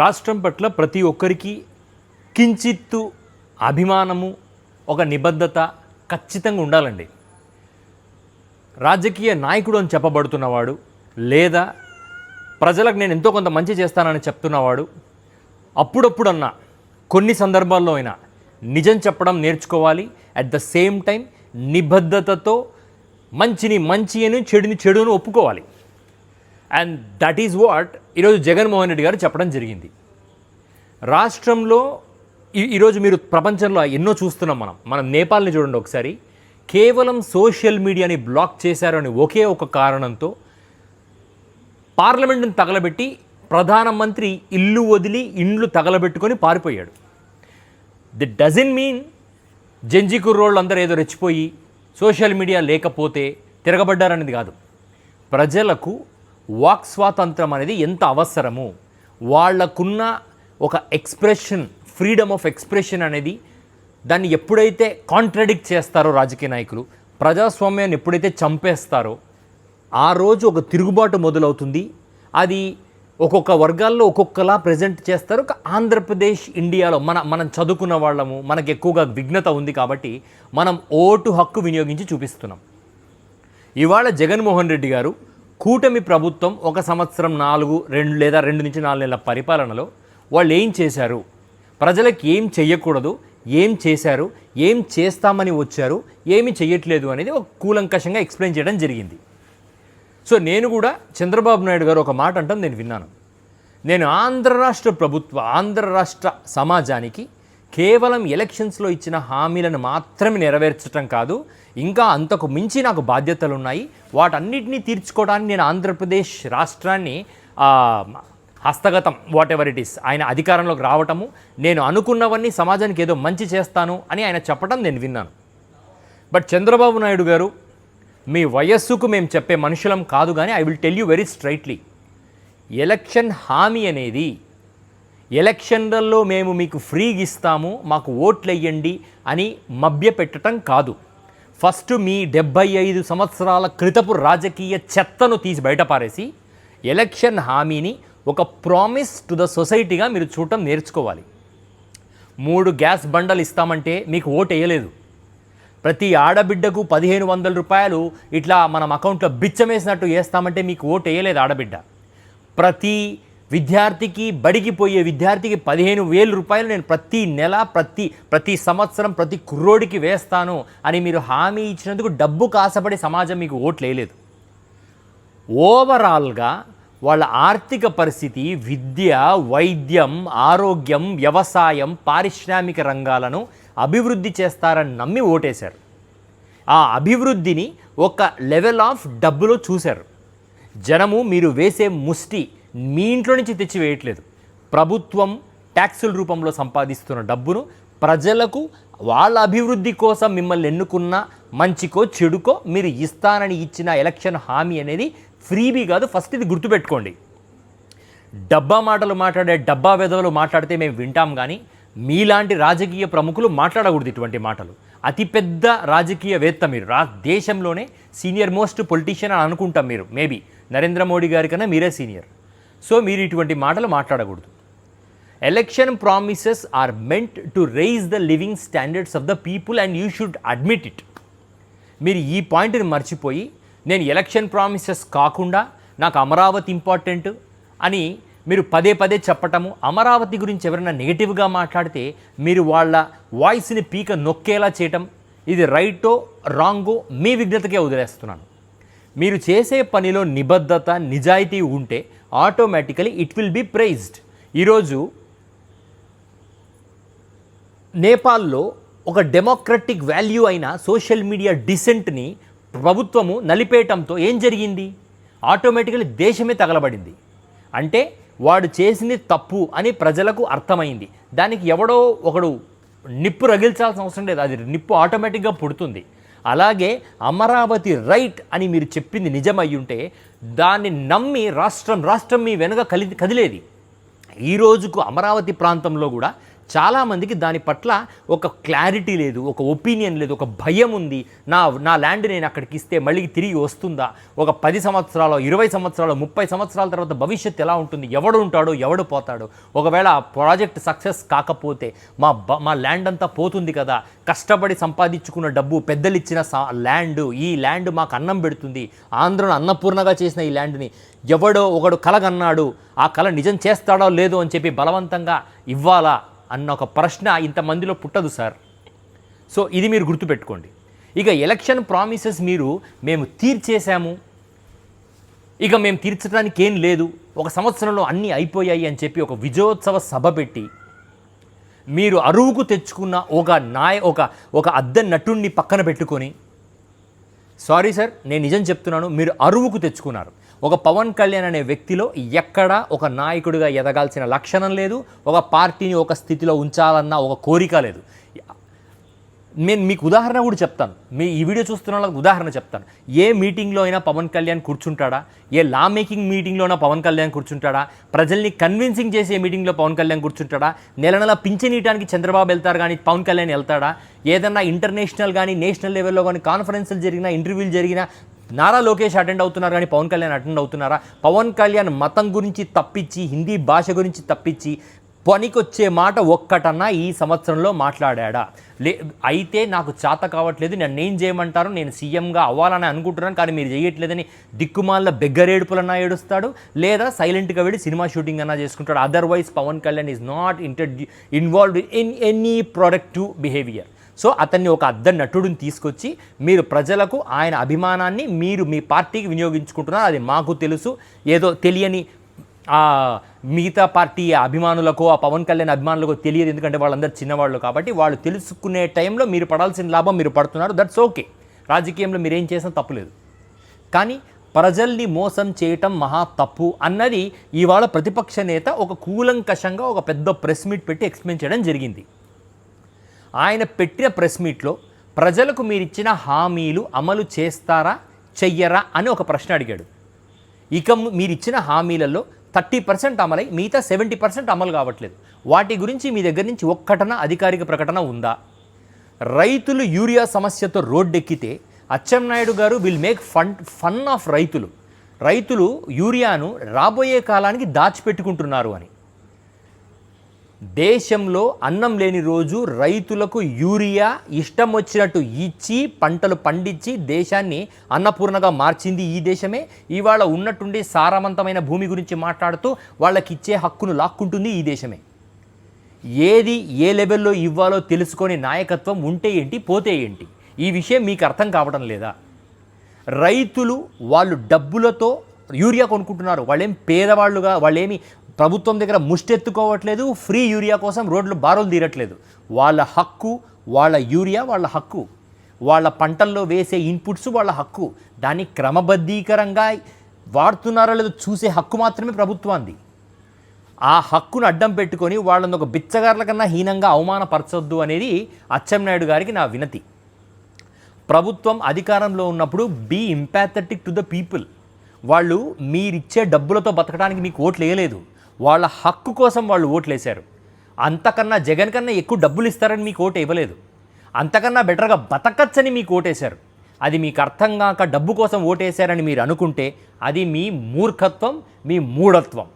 రాష్ట్రం పట్ల ప్రతి ఒక్కరికి కించిత్తు అభిమానము ఒక నిబద్ధత ఖచ్చితంగా ఉండాలండి. రాజకీయ నాయకుడు అని చెప్పబడుతున్నవాడు లేదా ప్రజలకు నేను ఎంతో కొంత మంచి చేస్తానని చెప్తున్నవాడు అప్పుడప్పుడన్నా కొన్ని సందర్భాల్లో అయినా నిజం చెప్పడం నేర్చుకోవాలి. అట్ ద సేమ్ టైం నిబద్ధతతో మంచిని మంచి అని చెడుని చెడును ఒప్పుకోవాలి. అండ్ దట్ ఈజ్ వాట్ ఈరోజు జగన్మోహన్ రెడ్డి గారు చెప్పడం జరిగింది. రాష్ట్రంలో ఈ- ఈరోజు మీరు ప్రపంచంలో ఎన్నో చూస్తున్నాం మనం. మనం నేపాల్ని చూడండి ఒకసారి. కేవలం సోషల్ మీడియాని బ్లాక్ చేశారు అని ఒకే ఒక కారణంతో పార్లమెంట్ని తగలబెట్టి ప్రధానమంత్రి ఇల్లు వదిలి ఇండ్లు తగలబెట్టుకొని పారిపోయాడు. ది డజన్ మీన్ జంజి కుర్రోళ్ళు అందరూ ఏదో రెచ్చిపోయి సోషల్ మీడియా లేకపోతే తిరగబడ్డారనేది కాదు. ప్రజలకు వాక్ స్వాతంత్రం అనేది ఎంత అవసరము? వాళ్ళకున్న ఒక ఎక్స్ప్రెషన్ ఫ్రీడమ్ ఆఫ్ ఎక్స్ప్రెషన్ అనేది దాన్ని ఎప్పుడైతే కాంట్రడిక్ట్ చేస్తారో రాజకీయ నాయకులు ప్రజాస్వామ్యాన్ని ఎప్పుడైతే చంపేస్తారో ఆ రోజు ఒక తిరుగుబాటు మొదలవుతుంది. అది ఒక్కొక్క వర్గాల్లో ఒక్కొక్కలా ప్రజెంట్ చేస్తారు. ఒక ఆంధ్రప్రదేశ్ ఇండియాలో మన మనం చదువుకున్న వాళ్ళము మనకు ఎక్కువగా విఘ్నత ఉంది కాబట్టి మనం ఓటు హక్కు వినియోగించి చూపిస్తున్నాం. ఇవాళ జగన్మోహన్ రెడ్డి గారు కూటమి ప్రభుత్వం ఒక సంవత్సరం నాలుగు రెండు లేదా రెండు నుంచి నాలుగు నెలల పరిపాలనలో వాళ్ళు ఏం చేశారు? ప్రజలకు ఏం చేయకూడదు ఏం చేశారు ఏం చేస్తామని వచ్చారు ఏమి చేయట్లేదు అనేది ఒక కూలంకషంగా ఎక్స్ప్లెయిన్ చేయడం జరిగింది. సో నేను కూడా చంద్రబాబు నాయుడు గారు ఒక మాట అంటాం నేను విన్నాను. నేను ఆంధ్ర రాష్ట్ర ప్రభుత్వ ఆంధ్ర రాష్ట్ర సమాజానికి కేవలం ఎలక్షన్స్లో ఇచ్చిన హామీలను మాత్రమే నెరవేర్చడం కాదు ఇంకా అంతకు మించి నాకు బాధ్యతలు ఉన్నాయి వాటన్నిటినీ తీర్చుకోవడానికి నేను ఆంధ్రప్రదేశ్ రాష్ట్రాన్ని హస్తగతం వాట్ ఎవర్ ఇట్ ఈస్ ఆయన అధికారంలోకి రావటము నేను అనుకున్నవన్నీ సమాజానికి ఏదో మంచి చేస్తాను అని ఆయన చెప్పడం నేను విన్నాను. బట్ చంద్రబాబు నాయుడు గారు మీ వయస్సుకు మేము చెప్పే మనుషులం కాదు కానీ I will tell you very straightly election హామీ అనేది ఎలక్షన్లలో మేము మీకు ఫ్రీగా ఇస్తాము మాకు ఓట్లు వేయండి అని మభ్యపెట్టడం కాదు. ఫస్ట్ మీ డెబ్బై ఐదు సంవత్సరాల క్రితపు రాజకీయ చెత్తను తీసి బయటపారేసి ఎలక్షన్ హామీని ఒక ప్రామిస్ టు ద సొసైటీగా మీరు చూడటం నేర్చుకోవాలి. మూడు గ్యాస్ బండలు ఇస్తామంటే మీకు ఓటు వేయలేదు. ప్రతి ఆడబిడ్డకు పదిహేను వందల రూపాయలు ఇట్లా మనం అకౌంట్లో బిచ్చమేసినట్టు వేస్తామంటే మీకు ఓటు వేయలేదు ఆడబిడ్డ. ప్రతి విద్యార్థికి బడిగిపోయే విద్యార్థికి పదిహేను వేల రూపాయలు నేను ప్రతి నెల ప్రతి ప్రతి సంవత్సరం ప్రతి కుర్రోడికి వేస్తాను అని మీరు హామీ ఇచ్చినందుకు డబ్బు కాసపడి సమాజం మీకు ఓట్లు వేయలేదు. ఓవరాల్గా వాళ్ళ ఆర్థిక పరిస్థితి విద్య వైద్యం ఆరోగ్యం వ్యవసాయం పారిశ్రామిక రంగాలను అభివృద్ధి చేస్తారని నమ్మి ఓటేశారు. ఆ అభివృద్ధిని ఒక లెవెల్ ఆఫ్ డబ్బులో చూశారు. జనము మీరు వేసే ముష్టి మీ ఇంట్లో నుంచి తెచ్చి వేయట్లేదు. ప్రభుత్వం ట్యాక్సుల రూపంలో సంపాదిస్తున్న డబ్బును ప్రజలకు వాళ్ళ అభివృద్ధి కోసం మిమ్మల్ని ఎన్నుకున్న మంచికో చెడుకో మీరు ఇస్తానని ఇచ్చిన ఎలక్షన్ హామీ అనేది ఫ్రీబీ కాదు ఫస్ట్ ఇది గుర్తుపెట్టుకోండి. డబ్బా మాటలు మాట్లాడే డబ్బా వెధవలు మాట్లాడితే మేము వింటాం కానీ మీలాంటి రాజకీయ ప్రముఖులు మాట్లాడకూడదు ఇటువంటి మాటలు. అతిపెద్ద రాజకీయవేత్త మీరు. రా దేశంలోనే సీనియర్ మోస్ట్ పొలిటీషియన్ అని అనుకుంటాం మీరు మేబీ. నరేంద్ర మోడీ గారి కన్నా మీరే సీనియర్. సో మీరు ఇటువంటి మాటలు మాట్లాడకూడదు. Election promises are meant to raise the living standards of the people and you should admit it మీరు ఈ పాయింట్ని మర్చిపోయి నేను ఎలక్షన్ ప్రామిసెస్ కాకుండా నాకు అమరావతి ఇంపార్టెంట్ అని మీరు పదే పదే చెప్పటము అమరావతి గురించి ఎవరైనా నెగిటివ్గా మాట్లాడితే మీరు వాళ్ళ వాయిస్ని పీక నొక్కేలా చేయటం ఇది రైటో రాంగో మీ విఘ్నతకే వదిలేస్తున్నాను. మీరు చేసే పనిలో నిబద్ధత నిజాయితీ ఉంటే automatically it will be praised ఈరోజు నేపాల్లో ఒక డెమోక్రటిక్ వాల్యూ అయిన సోషల్ మీడియా డిసెంట్ని ప్రభుత్వము నలిపేయటంతో ఏం జరిగింది? ఆటోమేటికలీ దేశమే తగలబడింది. అంటే వాడు చేసింది తప్పు అని ప్రజలకు అర్థమైంది. దానికి ఎవడో ఒకడు నిప్పు రగిల్చాల్సిన అవసరం లేదు. అది నిప్పు ఆటోమేటిక్గా పుడుతుంది. అలాగే అమరావతి రైట్ అని మీరు చెప్పింది నిజమయ్యుంటే ఉంటే దాన్ని నమ్మి రాష్ట్రం రాష్ట్రం మీ వెనుక కలి కదిలేది. ఈ రోజుకు అమరావతి ప్రాంతంలో కూడా చాలామందికి దాని పట్ల ఒక క్లారిటీ లేదు ఒక ఒపీనియన్ లేదు ఒక భయం ఉంది. నా నా ల్యాండ్ నేను అక్కడికి ఇస్తే మళ్ళీ తిరిగి వస్తుందా? ఒక పది సంవత్సరాలు ఇరవై సంవత్సరాలు ముప్పై సంవత్సరాల తర్వాత భవిష్యత్తు ఎలా ఉంటుంది? ఎవడు ఉంటాడో ఎవడు పోతాడో? ఒకవేళ ఆ ప్రాజెక్ట్ సక్సెస్ కాకపోతే మా బ మా ల్యాండ్ అంతా పోతుంది కదా. కష్టపడి సంపాదించుకున్న డబ్బు పెద్దలు ఇచ్చిన ల్యాండ్ ఈ ల్యాండ్ మాకు అన్నం పెడుతుంది. ఆంధ్రను అన్నపూర్ణగా చేసిన ఈ ల్యాండ్ని ఎవడో ఒకడు కలగన్నాడు. ఆ కళ నిజం చేస్తాడో లేదో అని చెప్పి బలవంతంగా ఇవ్వాలా? అన్న ఒక ప్రశ్న ఇంతమందిలో పుట్టదు సార్. సో ఇది మీరు గుర్తుపెట్టుకోండి. ఇక ఎలక్షన్ ప్రామిసెస్ మీరు మేము తీర్చేశాము. ఇక మేము తీర్చడానికి ఏం లేదు. ఒక సంవత్సరంలో అన్నీ అయిపోయాయి అని చెప్పి ఒక విజయోత్సవ సభ పెట్టి మీరు అరువుకు తెచ్చుకున్న ఒక నాయ ఒక ఒక అద్దె నటుణ్ణి పక్కన పెట్టుకొని సారీ సార్ నేను నిజం చెప్తున్నాను మీరు అరువుకు తెచ్చుకున్నారు. ఒక పవన్ కళ్యాణ్ అనే వ్యక్తిలో ఎక్కడా ఒక నాయకుడిగా ఎదగాల్సిన లక్షణం లేదు ఒక పార్టీని ఒక స్థితిలో ఉంచాలన్న ఒక కోరిక లేదు. నేను మీకు ఉదాహరణ కూడా చెప్తాను. మీ ఈ వీడియో చూస్తున్న వాళ్ళకి ఉదాహరణ చెప్తాను. ఏ మీటింగ్లో అయినా పవన్ కళ్యాణ్ కూర్చుంటాడా? ఏ లా మేకింగ్ మీటింగ్లో అయినా పవన్ కళ్యాణ్ కూర్చుంటాడా? ప్రజల్ని కన్విన్సింగ్ చేసే మీటింగ్లో పవన్ కళ్యాణ్ కూర్చుంటాడా? నెల నెల పింఛనీయటానికి చంద్రబాబు వెళ్తారు కానీ పవన్ కళ్యాణ్ వెళ్తాడా? ఏదన్నా ఇంటర్నేషనల్ కానీ నేషనల్ లెవెల్లో కానీ కాన్ఫరెన్స్లు జరిగినా ఇంటర్వ్యూలు జరిగినా నారా లోకేష్ అటెండ్ అవుతున్నారు కానీ పవన్ కళ్యాణ్ అటెండ్ అవుతున్నారా? పవన్ కళ్యాణ్ మతం గురించి తప్పించి హిందీ భాష గురించి తప్పించి పనికొచ్చే మాట ఒక్కటన్నా ఈ సంవత్సరంలో మాట్లాడా లే అయితే నాకు చేత కావట్లేదు నన్ను ఏం చేయమంటారు? నేను సీఎంగా అవ్వాలని అనుకుంటున్నాను కానీ మీరు చేయట్లేదని దిక్కుమాల బెగ్గరేడుపులన్నా ఏడుస్తాడు లేదా సైలెంట్గా వెళ్ళి సినిమా షూటింగ్ అన్నా చేసుకుంటాడు. Otherwise Pawan Kalyan is not inter involved in any productive behaviour so అతన్ని ఒక అద్దె నటుడిని తీసుకొచ్చి మీరు ప్రజలకు ఆయన అభిమానాన్ని మీరు మీ పార్టీకి వినియోగించుకుంటున్నారు అది మాకు తెలుసు. ఏదో తెలియని ఆ మిగతా పార్టీ అభిమానులకు ఆ పవన్ కళ్యాణ్ అభిమానులకు తెలియదు ఎందుకంటే వాళ్ళందరూ చిన్నవాళ్ళు కాబట్టి వాళ్ళు తెలుసుకునే టైంలో మీరు పడాల్సిన లాభం మీరు పడుతున్నారు. దట్స్ ఓకే రాజకీయంలో మీరు ఏం చేసినా తప్పులేదు కానీ ప్రజల్ని మోసం చేయటం మహా తప్పు అన్నది ఇవాళ ప్రతిపక్ష నేత ఒక కూలంకషంగా ఒక పెద్ద ప్రెస్ మీట్ పెట్టి ఎక్స్ప్లెయిన్ చేయడం జరిగింది. ఆయన పెట్టిన ప్రెస్ మీట్లో ప్రజలకు మీరిచ్చిన హామీలు అమలు చేస్తారా చెయ్యరా అని ఒక ప్రశ్న అడిగాడు. ఇక మీరిచ్చిన హామీలలో థర్టీ పర్సెంట్ అమలై మిగతా సెవెంటీ పర్సెంట్ అమలు కావట్లేదు. వాటి గురించి మీ దగ్గర నుంచి ఒక్కటన అధికారిక ప్రకటన ఉందా? రైతులు యూరియా సమస్యతో రోడ్డెక్కితే Atchannaidu garu will make fun fun of రైతులు. రైతులు యూరియాను రాబోయే కాలానికి దాచిపెట్టుకుంటున్నారు అని. దేశంలో అన్నం లేని రోజు రైతులకు యూరియా ఇష్టం వచ్చినట్టు ఇచ్చి పంటలు పండించి దేశాన్ని అన్నపూర్ణగా మార్చింది ఈ దేశమే. ఇవాళ ఉన్నట్టుండి సారవంతమైన భూమి గురించి మాట్లాడుతూ వాళ్ళకి ఇచ్చే హక్కును లాక్కుంటుంది ఈ దేశమే. ఏది ఏ లెవెల్లో ఇవ్వాలో తెలుసుకొని నాయకత్వం ఉంటే ఏంటి పోతే ఏంటి? ఈ విషయం మీకు అర్థం కావడం లేదా? రైతులు వాళ్ళు డబ్బులతో యూరియా కొనుక్కుంటున్నారు. వాళ్ళేం పేదవాళ్ళుగా వాళ్ళేమి ప్రభుత్వం దగ్గర ముష్టెత్తుకోవట్లేదు ఫ్రీ యూరియా కోసం రోడ్లు బారులు తీరట్లేదు. వాళ్ళ హక్కు వాళ్ళ యూరియా వాళ్ళ హక్కు. వాళ్ళ పంటల్లో వేసే ఇన్పుట్స్ వాళ్ళ హక్కు. దాన్ని క్రమబద్ధీకరంగా వాడుతున్నారో లేదో చూసే హక్కు మాత్రమే ప్రభుత్వాన్ని ఆ హక్కును అడ్డం పెట్టుకొని వాళ్ళని ఒక బిచ్చగారుల కన్నా హీనంగా అవమానపరచొద్దు అనేది అచ్చెన్నాయుడు గారికి నా వినతి. ప్రభుత్వం అధికారంలో ఉన్నప్పుడు be empathetic to the people. వాళ్ళు మీరిచ్చే డబ్బులతో బతకడానికి మీకు ఓట్లు వేయలేదు. వాళ్ళ హక్కు కోసం వాళ్ళు ఓట్లు వేశారు అంతకన్నా జగన్ కన్నా ఎక్కువ డబ్బులు ఇస్తారని మీకు ఓటు ఇవ్వలేదు. అంతకన్నా బెటర్గా బతకచ్చని మీకు ఓటేశారు. అది మీకు అర్థం కాక డబ్బు కోసం ఓటేశారని మీరు అనుకుంటే అది మీ మూర్ఖత్వం మీ మూఢత్వం.